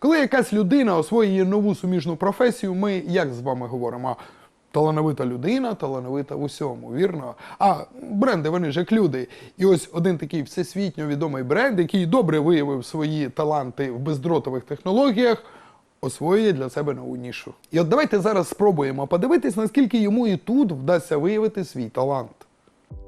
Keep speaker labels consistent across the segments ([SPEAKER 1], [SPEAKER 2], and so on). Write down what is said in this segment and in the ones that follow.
[SPEAKER 1] Коли якась людина освоює нову суміжну професію, ми як з вами говоримо? Талановита людина, талановита в усьому, вірно? А бренди вони ж як люди. І ось один такий всесвітньо відомий бренд, який добре виявив свої таланти в бездротових технологіях, освоює для себе нову нішу. І от давайте зараз спробуємо подивитись, наскільки йому і тут вдасться виявити свій талант.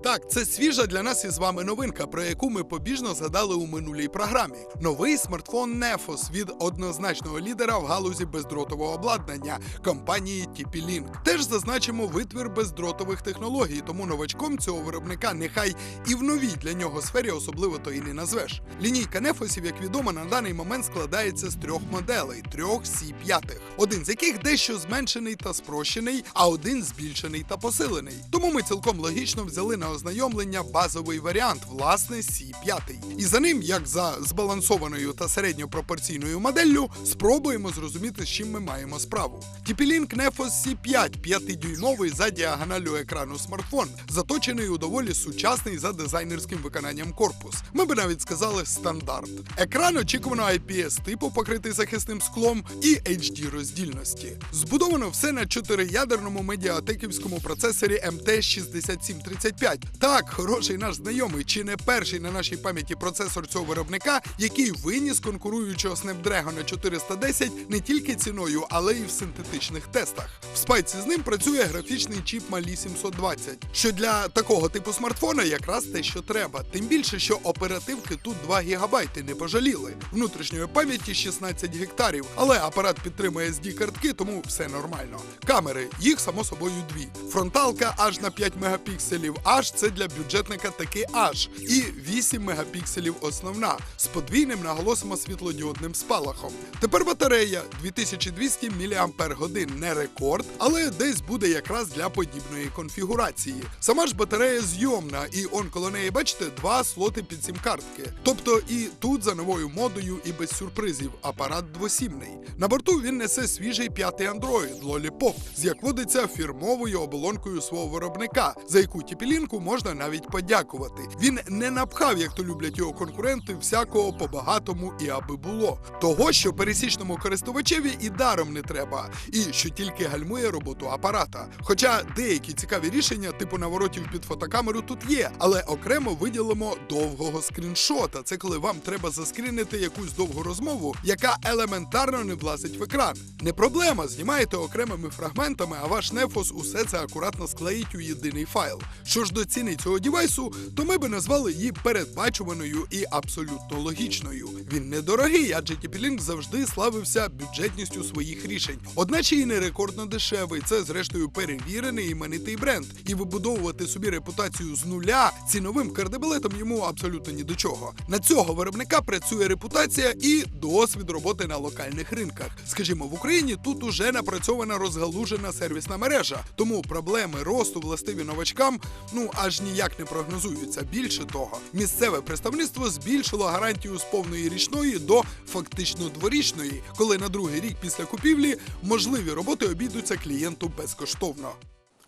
[SPEAKER 1] Так, це свіжа для нас із вами новинка, про яку ми побіжно згадали у минулій програмі. Новий смартфон Nefos від однозначного лідера в галузі бездротового обладнання компанії TP-Link. Теж зазначимо витвір бездротових технологій, тому новачком цього виробника нехай і в новій для нього сфері особливо то і не назвеш. Лінійка Нефосів, як відомо, на даний момент складається з трьох моделей, трьох сі 5 один з яких дещо зменшений та спрощений, а один збільшений та посилений. Тому ми цілком логічно взяли на ознайомлення базовий варіант, власне, сі 5 І за ним, як за збалансованою та середньопропорційною моделлю, спробуємо зрозуміти, з чим ми маємо справу. TP-Link Nefos C5 5-дюймовий за діагоналю екрану смартфон, заточений у доволі сучасний за дизайнерським виконанням корпус. Ми би навіть сказали стандарт. Екран очікувано IPS типу, покритий захисним склом, і HD роздільності. Збудовано все на чотириядерному медіатеківському процесорі MT6735. Так, хороший наш знайомий, чи не перший на нашій пам'яті процесор цього виробника, який виніс конкуруючого Snapdragon 410 не тільки ціною, але й в синтетичних тестах. В спайці з ним працює графічний чіп Mali 720, що для такого типу смартфона якраз те, що треба. Тим більше, що оперативки тут 2 ГБ не пожаліли. Внутрішньої пам'яті 16 гектарів, але апарат підтримує SD картки, тому все нормально. Камери, їх само собою дві. Фронталка аж на 5 мегапікселів, аж це для бюджетника таки аж. І 8 мегапікселів основна з подвійним наголосимо світлодіодним спалахом. Тепер батарея 2200 мАч, не рекорд, але десь буде якраз для подібної конфігурації. Сама ж батарея зйомна, і он коло неї, бачите, два слоти під сім картки. Тобто і тут за новою модою, і без сюрпризів апарат двосімний. На борту він несе свіжий п'ятий Android Lollipop, з як водиться фірмовою оболонкою свого виробника, за яку тіпілінку можна навіть подякувати. Він не напхав, як то люблять його конкуренти, всякого по багатому і аби було. Того, що пересічному користувачеві і даром не треба, і що тільки гальмує роботу апарата. Хоча деякі цікаві рішення, типу наворотів під фотокамеру, тут є, але окремо виділимо довгого скріншота. Це коли вам треба заскрінити якусь довгу розмову, яка елементарно не влазить в екран. Не проблема, знімаєте окремими фрагментами, а ваш нефос усе це акуратно склеїть у єдиний файл. Що ж до ціни цього дівайсу, то ми би назвали її передбачуваною і абсолютно логічною. Він недорогий, адже TP-Link завжди славився бюджетністю своїх рішень. Одначе і не рекордно дешевий. Це зрештою перевірений іменитий бренд. І вибудовувати собі репутацію з нуля ціновим кардебалетом йому абсолютно ні до чого. На цього виробника працює репутація і досвід роботи на локальних ринках. Скажімо, в Україні тут уже напрацьована розгалужена сервісна мережа, тому проблеми росту властиві новачкам ну аж ніяк не прогнозуються. Більше того, місцеве представництво збільшило гарантію з повної річної до фактично дворічної, коли на другий рік після купівлі можливі роботи обійдуться клієнту безкоштовно.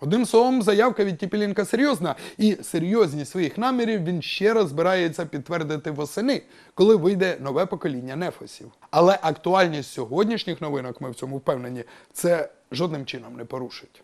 [SPEAKER 1] Одним словом, заявка від Тіпілінка серйозна, і серйозність своїх намірів він ще раз збирається підтвердити восени, коли вийде нове покоління нефосів. Але актуальність сьогоднішніх новинок, ми в цьому впевнені, це жодним чином не порушить.